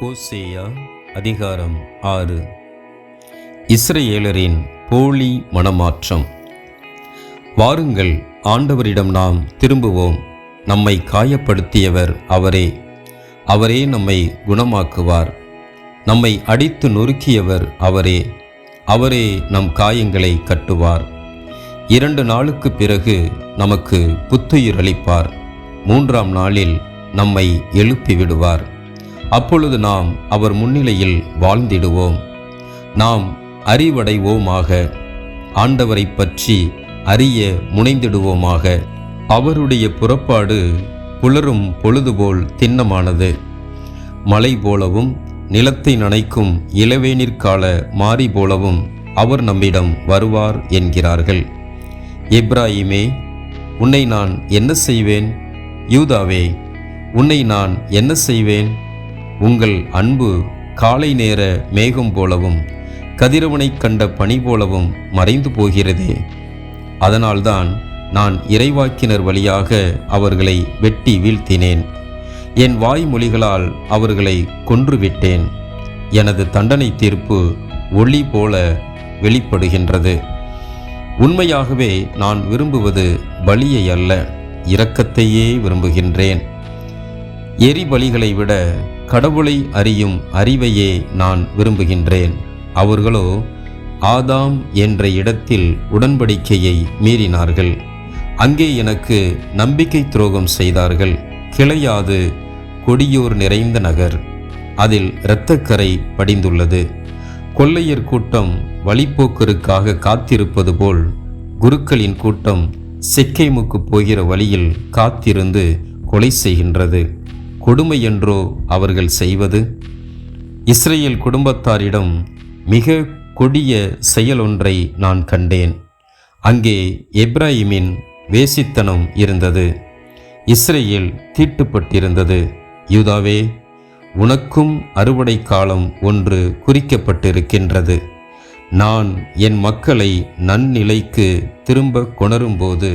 ஓசேயா அதிகாரம் ஆறு. இஸ்ரேலரின் போலி மனமாற்றம். வாருங்கள் ஆண்டவரிடம் நாம் திரும்புவோம். நம்மை காயப்படுத்தியவர் அவரே. அவரே நம்மை குணமாக்குவார். நம்மை அடித்து நொறுக்கியவர் அவரே. அவரே நம் காயங்களை கட்டுவார். இரண்டு நாளுக்கு பிறகு நமக்கு புத்துயிர் அளிப்பார். மூன்றாம் நாளில் நம்மை எழுப்பி விடுவார் அப்பொழுது நாம் அவர் முன்னிலையில் வாழ்ந்திடுவோம். நாம் அறிவடைவோமாக. ஆண்டவரை பற்றி அறிய முனைந்திடுவோமாக. அவருடைய புறப்பாடு புலரும் பொழுதுபோல் திண்ணமானது. மலை போலவும் நிலத்தை நனைக்கும் இளவேனிற்கால மாறி போலவும் அவர் நம்மிடம் வருவார் என்கிறார்கள். இப்ராஹிமே உன்னை நான் என்ன செய்வேன்? யூதாவே உன்னை நான் என்ன செய்வேன்? உங்கள் அன்பு காலை நேர மேகம் போலவும் கதிரவனைக் கண்ட பனி போலவும் மறைந்து போகிறதே. அதனால்தான் நான் இறைவாக்கினர் வழியாக அவர்களை வெட்டி வீழ்த்தினேன். என் வாய்மொழிகளால் அவர்களை கொன்றுவிட்டேன். எனது தண்டனை தீர்ப்பு ஒளி போல வெளிப்படுகின்றது. உண்மையாகவே நான் விரும்புவது பலியை அல்ல இரக்கத்தையே விரும்புகின்றேன். எரிபலிகளை விட கடவுளை அறியும் அறிவையே நான் விரும்புகின்றேன். அவர்களோ ஆதாம் என்ற இடத்தில் உடன்படிக்கையை மீறினார்கள். அங்கே எனக்கு நம்பிக்கை துரோகம் செய்தார்கள். கிளையாது கொடியோர் நிறைந்த நகர். அதில் இரத்தக்கரை படிந்துள்ளது. கொள்ளையர் கூட்டம் வழிப்போக்கருக்காக காத்திருப்பது போல் குருக்களின் கூட்டம் செக்கேமுக்கு போகிற வழியில் காத்திருந்து கொலை செய்கின்றது. கொடுமை என்றோ அவர்கள் செய்வது? இஸ்ரேல் குடும்பத்தாரிடம் மிக கொடிய செயலொன்றை நான் கண்டேன். அங்கே எப்ராஹிமின் வேசித்தனம் இருந்தது. இஸ்ரேல் தீட்டுப்பட்டிருந்தது. யூதாவே உனக்கும் அறுவடை காலம் ஒன்று குறிக்கப்பட்டிருக்கின்றது. நான் என் மக்களை நன்னிலைக்கு திரும்ப கொணரும்போது